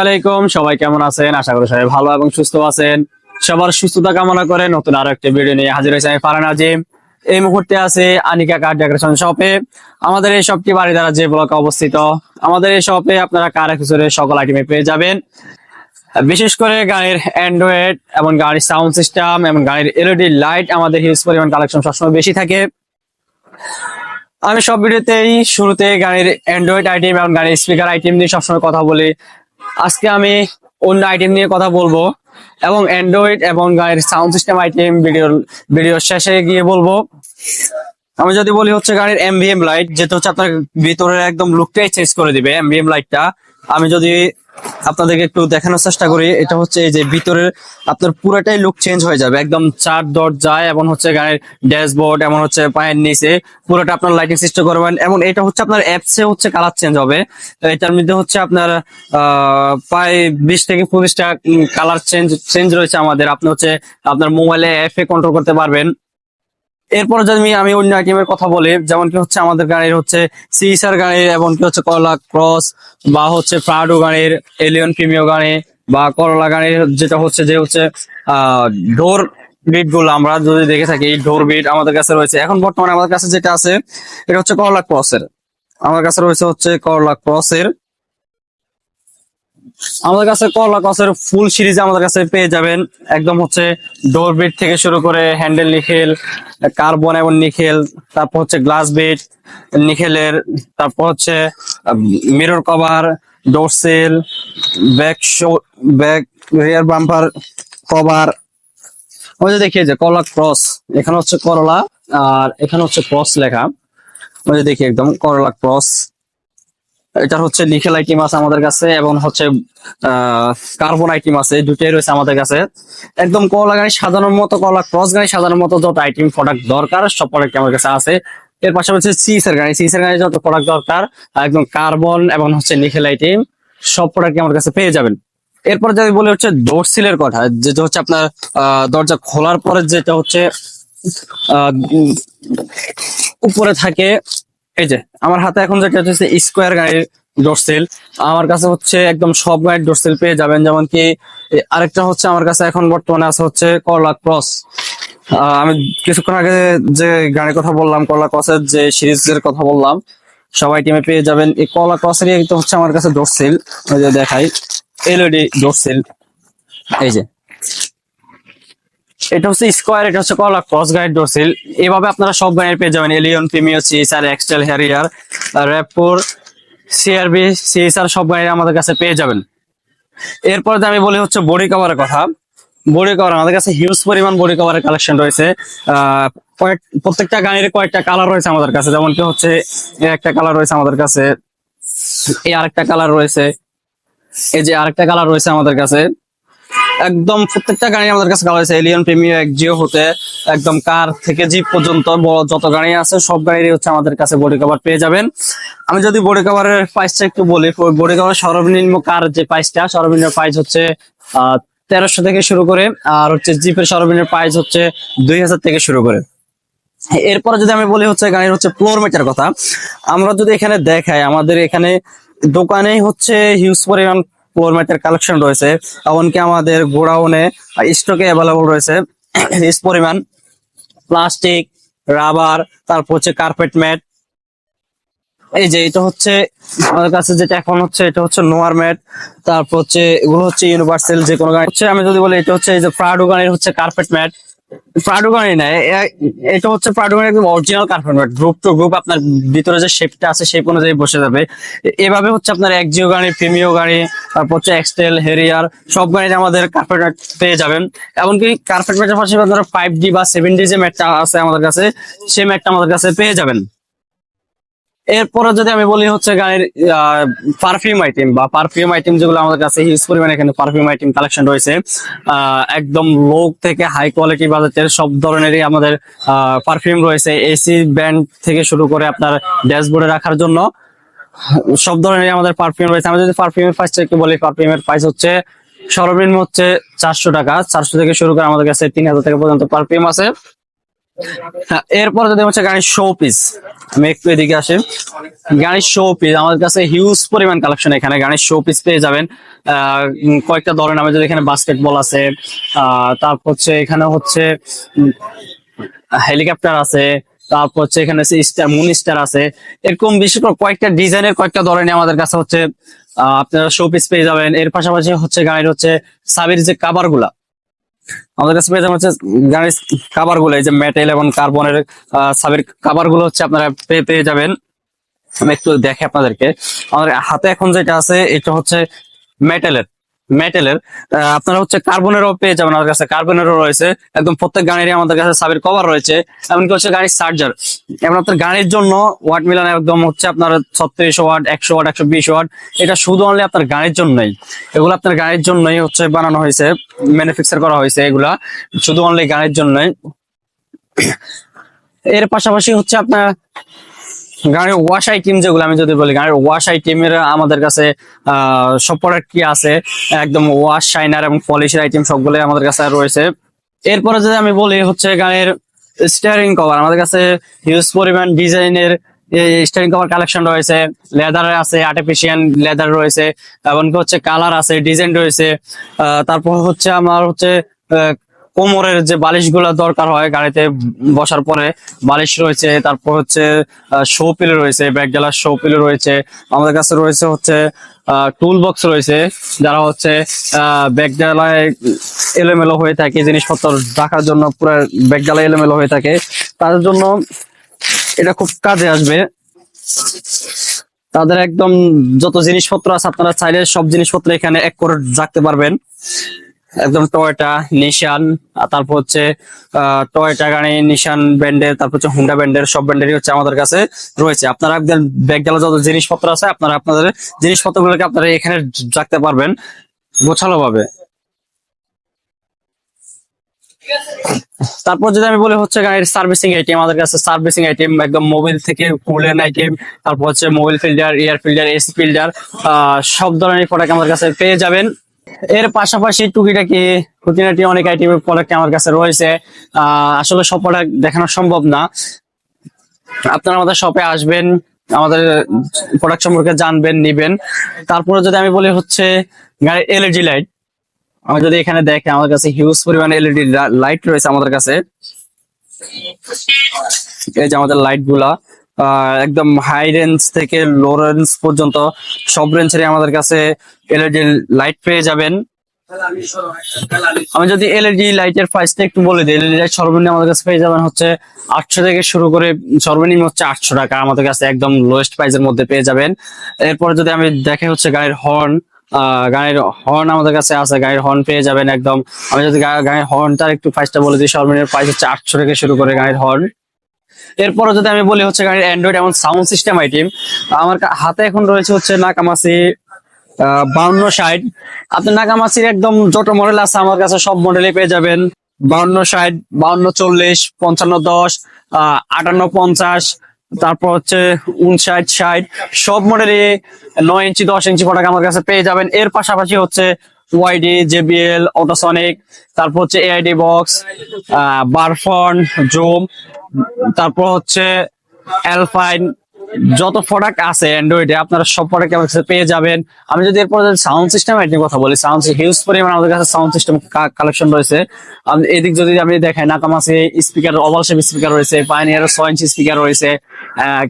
আলাইকুম সবাই কেমন আছেন? আশা করি সবাই ভালো এবং সুস্থ আছেন। সবার সুস্থতা কামনা করে নতুন আরও একটা ভিডিও নিয়ে হাজির হয়েছে আমি ফারান আজিম। এই মুহূর্তে আছে আনিকা কার ডেকোরেশন শপে আমাদের এই শপটি বাড়ি দ্বারা যে ব্লকে অবস্থিত, আমাদের এই শপে আপনারা কার অ্যাক্সেসরিজ সকল আইটেমে পেয়ে যাবেন। বিশেষ করে গাড়ির অ্যান্ড্রয়েড এবং গাড়ির সাউন্ড সিস্টেম এবং গাড়ির এলইডি লাইট আমাদের হিউজ পরিমাণ কালেকশন সবসময় বেশি থাকে। আমি সব ভিডিওতেই শুরুতে গাড়ির অ্যান্ড্রয়েড আইটেম এবং গাড়ির স্পিকার আইটেম নিয়ে সবসময় কথা বলি। আজকে আমি অন্য আইটেম নিয়ে কথা বলব এবং অ্যান্ড্রয়েড এবং গাড়ির সাউন্ড সিস্টেম আইটেম ভিডিও ভিডিওর শেষে গিয়ে বলব। আমি যদি বলি হচ্ছে গাড়ির এমভিএম লাইট যেটা হচ্ছে আপনার ভিতরের একদম লুকটাই চেঞ্জ করে দিবে এমভিএম লাইটটা আমি যদি আপনাদেরকে একটু দেখানোর চেষ্টা করি। এটা হচ্ছে এই যে ভিতরের আপনার পুরোটাই লুক চেঞ্জ হয়ে যাবে। একদম চার দরজায় এবং হচ্ছে গাড়ির ড্যাশবোর্ড এমন হচ্ছে পায়ের নিচে। পুরোটা আপনার লাইটিং সিস্টেম করবেন এবং এটা হচ্ছে আপনার অ্যাপসে হচ্ছে কালার চেঞ্জ হবে। তো এটার মধ্যে হচ্ছে আপনার প্রায় বিশ থেকে পঁচিশটা কালার চেঞ্জ চেঞ্জ রয়েছে আমাদের। আপনি হচ্ছে আপনার মোবাইলে অ্যাপে কন্ট্রোল করতে পারবেন। এরপরে যদি আমি- অন্য আইটেমের কথা বলি, যেমন কি হচ্ছে আমাদের গাড়ির হচ্ছে সিসার গাড়ির, এবং কি হচ্ছে করলা ক্রস বা হচ্ছে প্রাডো গাড়ির এলিয়ন প্রিমিও গাড়ি, বা করলা গাড়ির যেটা হচ্ছে যে হচ্ছে, আহ ডোর বিটগুলো আমরা যদি দেখে থাকি ডোর বিট আমাদের কাছে রয়েছে। এখন বর্তমানে আমাদের কাছে যেটা আছে, এটা হচ্ছে করলা ক্রসের আমার কাছে রয়েছে হচ্ছে করলা ক্রসের আমাদের কাছে করলা ক্রসের ফুল সিরিজ আমাদের কাছে পেয়ে যাবেন। একদম হচ্ছে ডোর বেড থেকে শুরু করে হ্যান্ডেল নিখেল কার্বন এবং নিখেল তারপর হচ্ছে গ্লাস বেড নিখেলের তারপর হচ্ছে mirror cover door sill back show back rear bumper cover ওই যে দেখিয়ে যে করলা ক্রস এখানে হচ্ছে করলা আর এখানে হচ্ছে ক্রস লেখা। ওই যে দেখি একদম করলা ক্রস এটার হচ্ছে নিকেল আইটেম আছে আমাদের কাছে এবং হচ্ছে কার্বন আইটেম আছে দুটাই রয়েছে আমাদের কাছে। একদম কলা গাড়ি সাধারণ মতো, কলা ক্রস গাড়ি সাধারণ মতো যত আইটেম প্রোডাক্ট দরকার, সব প্রোডাক্ট আমাদের কাছে আছে। এর পাশাপাশি সিসের গাড়ি সিসের গাড়ি যত প্রোডাক্ট দরকার, একদম কার্বন এবং হচ্ছে নিকেল আইটিম, সব প্রোডাক্ট আমার কাছে পেয়ে যাবেন। এরপর যদি বলি হচ্ছে ডোর সিলের কথা, যেটা হচ্ছে আপনার দরজা খোলার পরে যেটা হচ্ছে উপরে থাকে এই যে, আমার হাতে এখন যেটা হচ্ছে স্কোয়ার গাড়ির ডোরসেল আমার কাছে হচ্ছে একদম সব গাড়ির ডোরসেল পেয়ে যাবেন। যেমন কি আরেকটা হচ্ছে আমার কাছে এখন বর্তমানে আছে হচ্ছে করলা ক্রস আমি কিছুক্ষণ আগে যে গাড়ির কথা বললাম করলা ক্রসের যে সিরিজের কথা বললাম, সবাই টিমে পেয়ে যাবেন। এই করলা ক্রসের তো হচ্ছে আমার কাছে ডোরসেল দেখাই এলইডি ডোরসেল এই যে এটা হচ্ছে স্কোয়ার এটা হচ্ছে কলা ক্রস গাইড ডোরসেল এভাবে আপনারা সব গাড়ি পেয়ে যাবেন। এলিয়ন প্রিমিয়ার সিএসআর এক্সটেল হ্যারিয়ার র্যাপোর সিআরবি সিএসআর সব গাড়ি আমাদের কাছে পেয়ে যাবেন। এরপরে আমি বলি হচ্ছে বডি কভারের কথা। বডি কভার আমাদের কাছে হিউজ পরিমাণ বডি কভারের কালেকশন রয়েছে। কয়েক, প্রত্যেকটা গাড়ির কয়েকটা কালার রয়েছে আমাদের কাছে। যেমন কি হচ্ছে, একটা কালার রয়েছে আমাদের কাছে, এই আরেকটা কালার রয়েছে, এই যে আরেকটা কালার রয়েছে আমাদের কাছে। একদম প্রত্যেকটা গাড়ি আমাদের কাছে কালার আছে এলিয়ন প্রিমিয়ার জিও হতে একদম কার থেকে জিপ পর্যন্ত বড় যত গাড়ি আছে, সব গাড়িরই হচ্ছে আমাদের কাছে বডি কভার পেয়ে যাবেন। আমি যদি বডি কভারের প্রাইসটা একটু বলি বডি কভার সর্বনিম্ন কার যে প্রাইসটা সর্বনিম্ন প্রাইস হচ্ছে, আহ, তেরোশো থেকে শুরু করে, আর হচ্ছে জিপের সর্বনিম্ন প্রাইস হচ্ছে দুই হাজার থেকে শুরু করে। এরপরে যদি আমি বলি হচ্ছে গাড়ির হচ্ছে ফ্লোর ম্যাটের কথা, আমরা যদি এখানে দেখাই, আমাদের এখানে দোকানে হচ্ছে হিউজ পরিমাণ ফ্লোর ম্যাটের কালেকশন রয়েছে, এমনকি আমাদের গোডাউনে স্টকে অ্যাভেলেবল রয়েছে হিউজ পরিমাণ প্লাস্টিক রাবার তারপর হচ্ছে কার্পেট ম্যাট এই যে এটা হচ্ছে, আমাদের কাছে যেটা এখন হচ্ছে, এটা হচ্ছে নোয়ার ম্যাট তারপর হচ্ছে এগুলো হচ্ছে ইউনিভার্সাল যে কোনো হচ্ছে আমি যদি বলি, এটা হচ্ছে এই যে প্রাডো গাড়ির হচ্ছে কার্পেট ম্যাট প্রাডো গাড়ি না এটা হচ্ছে প্রাডোগানি একদম original carpet group to group আপনার ভিতরে যে শেপটা আছে শেপ অনুযায়ী বসে যাবে। এভাবে হচ্ছে আপনার একজিও গাড়ি, প্রিমিও গাড়ি, তারপর হচ্ছে এক্সটেল হেরিয়ার সব গাড়িতে আমাদের কার্পেট ম্যাট পেয়ে যাবেন। এমনকি কার্পেট ম্যাটের পাশাপাশি আপনারা ফাইভ ডি বা সেভেন ডি যে ম্যাটটা আছে আমাদের কাছে সেই ম্যাটটা আমাদের কাছে পেয়ে যাবেন। এরপরে যদি আমি বলি হচ্ছে গাড়ির পারফিউম আইটেম বা পারফিউম আইটেম যেগুলো আমাদের কাছে হিউজ পরিমাণে এখানে পারফিউম আইটেম কালেকশন রয়েছে একদম লো থেকে হাই কোয়ালিটি বাজেটের সব ধরনেরই আমাদের পারফিউম রয়েছে। এসি ব্যান্ড থেকে শুরু করে আপনার ড্যাশবোর্ডে রাখার জন্য সব ধরনের আমাদের পারফিউম রয়েছে। আমি যদি পারফিউমের প্রাইসটা একটু বলি পারফিউমের প্রাইস হচ্ছে সর্বনিম্ন হচ্ছে চারশো টাকা। চারশো থেকে শুরু করে আমাদের কাছে তিন হাজার টাকা পর্যন্ত পারফিউম আছে। এরপর যদি হচ্ছে গাড়ির শো পিস আমি একটু এদিকে আসি। গাড়ির শো পিস আমাদের কাছে হিউজ পরিমাণ কালেকশন এখানে। গাড়ির শো পিস পেয়ে যাবেন। কয়েকটা ধরেন আমাদের এখানে বাস্কেটবল আছে তারপর হচ্ছে এখানে হচ্ছে হেলিকপ্টার আছে, তারপর হচ্ছে এখানে স্টার মুন স্টার আছে। এরকম বিশেষ করে কয়েকটা ডিজাইনের কয়েকটা ধরনের আমাদের কাছে হচ্ছে আপনারা শো পিস পেয়ে যাবেন। এর পাশাপাশি হচ্ছে গাড়ির হচ্ছে সাবির যে কাবারগুলা আমাদের কাছে পেয়ে যাবেন হচ্ছে গাড়ির কাবারগুলো এই যে মেটেল এবং কার্বনের সাবের কাবারগুলো হচ্ছে আপনারা পেয়ে পেয়ে যাবেন। আমি একটু দেখে আপনাদেরকে। আমাদের হাতে এখন যেটা আছে, এটা হচ্ছে মেটেলের মেটেলের আপনারা হচ্ছে কার্বনেরও পেয়ে যাবেন আমাদের কাছে। কার্বনেরও রয়েছে। একদম প্রত্যেক গাড়িরই আমাদের কাছে সাবের কভার রয়েছে। এমনকি হচ্ছে গাড়ির চার্জার এবং আপনার গাড়ির জন্য ওয়াট মিলান একদম হচ্ছে আপনার ছত্রিশ ওয়াট একশো ওয়াট একশো বিশ ওয়াট এটা শুধু অনলি আপনার গাড়ির জন্যই। এগুলো আপনার গাড়ির জন্যই হচ্ছে বানানো হয়েছে ম্যানুফ্যাকচার করা হয়েছে এগুলা। শুধু অনলি গাড়ির জন্যই। এর পাশাপাশি হচ্ছে আপনার গাড়ির ওয়াশ আইটেম যেগুলো আমি যদি বলি, গাড়ির ওয়াশ আইটেমের আমাদের কাছে সব প্রোডাক্ট কি আছে? একদম ওয়াশ শাইনার এবং পলিশের আইটেম সবগুলোই আমাদের কাছে রয়েছে। এরপরে যদি আমি বলি হচ্ছে গাড়ির স্টিয়ারিং কভার আমাদের কাছে হিউজ পরিমাণ ডিজাইনের স্টিয়ারিং কভার কালেকশন রয়েছে। লেদার আছে আর্টিফিশিয়াল লেদার রয়েছে, এমনকি হচ্ছে কালার আছে ডিজাইন রয়েছে। তারপর হচ্ছে আমার হচ্ছে কোমরের যে বালিশগুলো দরকার হয় গাড়িতে বসার পরে বালিশ রয়েছে, তারপর হচ্ছে শো পিল রয়েছে, ব্যাগ জ্বালার শো পিল রয়েছে, আমাদের কাছে রয়েছে হচ্ছে টুল বক্স রয়েছে, যারা হচ্ছে ব্যাগ জ্বালায় এলোমেলো হয়ে থাকে, জিনিসপত্র রাখার জন্য পুরো ব্যাগ জ্বালায় এলোমেলো হয়ে থাকে, তাদের জন্য এটা খুব কাজে আসবে। তাদের একদম যত জিনিসপত্র আছে, আপনারা চাইলে সব জিনিসপত্র এখানে এক করে রাখতে পারবেন। একদম টয়টা নিশান তারপর হচ্ছে টয়টা গাড়ি নিশান ব্র্যান্ডের তারপর হচ্ছে হুন্ডা ব্র্যান্ডের সব ব্র্যান্ডেরই হচ্ছে আমাদের কাছে রয়েছে। আপনারা ব্যাগ গেলে যত জিনিসপত্র আছে, আপনারা আপনাদের জিনিসপত্রগুলোকে আপনারা এখানে রাখতে পারবেন গোছালো ভাবে তারপর যদি আমি বলি হচ্ছে গাড়ির সার্ভিসিং আইটেম আমাদের কাছে সার্ভিসিং আইটেম একদম মোবাইল থেকে কুলেন আইটেম তারপর হচ্ছে mobile filter air filter AC filter সব ধরনের প্রোডাক্ট আমাদের কাছে পেয়ে যাবেন। এর পাশাপাশি টুকিটাকি, খুঁটিনাটি অনেক আইটেমের প্রোডাক্ট আমার কাছে রয়েছে। আসলে সব প্রোডাক্ট দেখানো সম্ভব না। আপনারা আমাদের শপে আসবেন, আমাদের প্রোডাক্ট সম্পর্কে জানবেন, নিবেন। তারপরে যদি আমি বলি হচ্ছে গাড়ির এলইডি লাইট আমি যদি এখানে দেখে আমাদের কাছে হিউজ পরিমাণে এলইডি লাইট রয়েছে আমাদের কাছে। এই যে আমাদের লাইটগুলা। একদম হাই রেঞ্জ থেকে লো রেঞ্জ পর্যন্ত সব রেঞ্জেরই আমাদের কাছে এলইডি লাইট পেয়ে যাবেন। আমি যদি এলইডি লাইটের প্রাইসটা একটু বলে দিই এলইডি লাইট সর্বনিম্ন আমাদের কাছে পেয়ে যাবেন হচ্ছে আটশো থেকে শুরু করে সর্বনিম্ন হচ্ছে আটশো টাকা আমাদের কাছে একদম লোয়েস্ট প্রাইসের মধ্যে পেয়ে যাবেন। এরপর যদি আমি দেখে হচ্ছে গাড়ির হর্ন গাড়ির হর্ন আমাদের কাছে আছে, গাড়ির হর্ন পেয়ে যাবেন একদম। আমি যদি গাড়ির হর্নটার একটু প্রাইসটা বলে দিই, সর্বনিম্ন প্রাইস হচ্ছে আটশো থেকে শুরু করে গাড়ির হর্ন এরপরে যদি আমি বলি হচ্ছে গাড়ির অ্যান্ড্রয়েড এবং সাউন্ড সিস্টেম আইটেম আমার হাতে এখন রয়েছে হচ্ছে নাকামাসি বাউন্ন ষাট। আপনি নাকামাসির একদম যত মডেল আছে আমার কাছে সব মডেলে পেয়ে যাবেন। বাউন্ন ষাট, বাউন্ন চল্লিশ, পঞ্চান্ন দশ আটান্ন পঞ্চাশ, তারপর হচ্ছে উনষাট ষাট। সব মডেলে নয় ইঞ্চি, দশ ইঞ্চি প্রোডাক্ট আমার কাছে পেয়ে যাবেন। এর পাশাপাশি হচ্ছে ওয়াইডি জেবিএল অটোসনিক, তারপর হচ্ছে এআইডি বক্স বারফন জুম। তারপর হচ্ছে অ্যালফাইন যত প্রোডাক্ট আছে অ্যান্ড্রয়েডে আপনারা সব প্রোডাক্ট আমার কাছে পেয়ে যাবেন। আমি যদি এরপর সাউন্ড সিস্টেম আইটেম কথা বলি সাউন্ড হিউজ পরিমাণ আমাদের কাছে সাউন্ড সিস্টেম কালেকশন রয়েছে। এদিক যদি আমি দেখাই নাকামাসে স্পিকার ওভাল শেপ স্পিকার রয়েছে পাইনিয়ার ছয় ইঞ্চি স্পিকার রয়েছে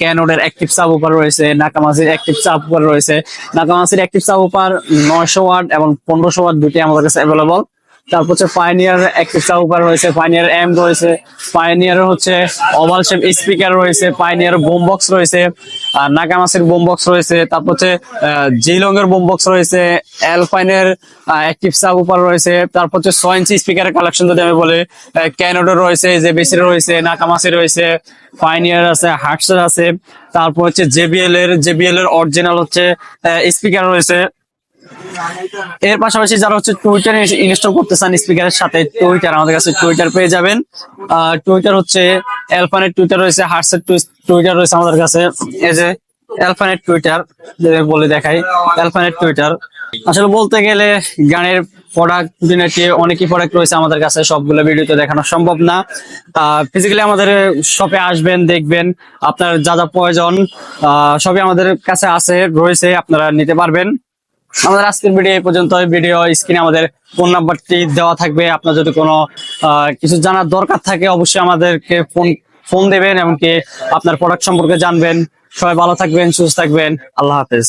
ক্যানোডের অ্যাক্টিভ সাব উপর রয়েছে, নাকামাসির অ্যাক্টিভ সাব উপর রয়েছে। নাকামাসির অ্যাক্টিভ সাব উপর নয়শো ওয়াট এবং পনেরোশো ওয়াট দুটি আমাদের কাছে অ্যাভেলেবল তারপর হচ্ছে পাইনিয়ার সাব উপর রয়েছে পাইনিয়ার এম রয়েছে পাইনিয়ার হচ্ছে ওভাল শেপ স্পিকার রয়েছে পাইনিয়ার বোম রয়েছে, আর নাকামাসির বোম রয়েছে, তারপর হচ্ছে জিলং এর বোম রয়েছে অ্যালপাইনের অ্যাক্টিভ সাব উপর রয়েছে, তারপর হচ্ছে ছয় ইঞ্চি স্পিকারের কালেকশন যদি আমি বলি ক্যানোডের রয়েছে জেবিসির রয়েছে নাকামাসি রয়েছে পাইনিয়ার আছে হার্টসের আছে, তারপর হচ্ছে জেবিএল এর জেবিএল এর অরিজিনাল হচ্ছে স্পিকার রয়েছে এর পাশাপাশি যারা হচ্ছে টুইটার ইনস্টল করতে চান স্পিকারের সাথে টুইটার আমাদের কাছে টুইটার পেয়ে যাবেন। টুইটার হচ্ছে অ্যালফানেট টুইটার রয়েছে হার্টসের টুইটার রয়েছে আমাদের কাছে। এই যে অ্যালফানেট টুইটার বলে দেখাই। অ্যালফানেট টুইটার আসলে বলতে গেলে গানের প্রোডাক্ট খুঁটিনাটি অনেকই প্রোডাক্ট রয়েছে আমাদের কাছে, সবগুলো ভিডিওতে দেখানো সম্ভব না। ফিজিক্যালি আমাদের শপে আসবেন, দেখবেন আপনার যা যা প্রয়োজন সবই আমাদের কাছে আছে, রয়েছে, আপনারা নিতে পারবেন। আমাদের আজকের ভিডিও এই পর্যন্ত ভিডিও স্ক্রিনে আমাদের ফোন নাম্বারটি দেওয়া থাকবে। আপনার যদি কোনো কিছু জানার দরকার থাকে, অবশ্যই আমাদেরকে ফোন ফোন দেবেন, এমনকি আপনার প্রোডাক্ট সম্পর্কে জানবেন। সবাই ভালো থাকবেন, সুস্থ থাকবেন। আল্লাহ হাফেজ।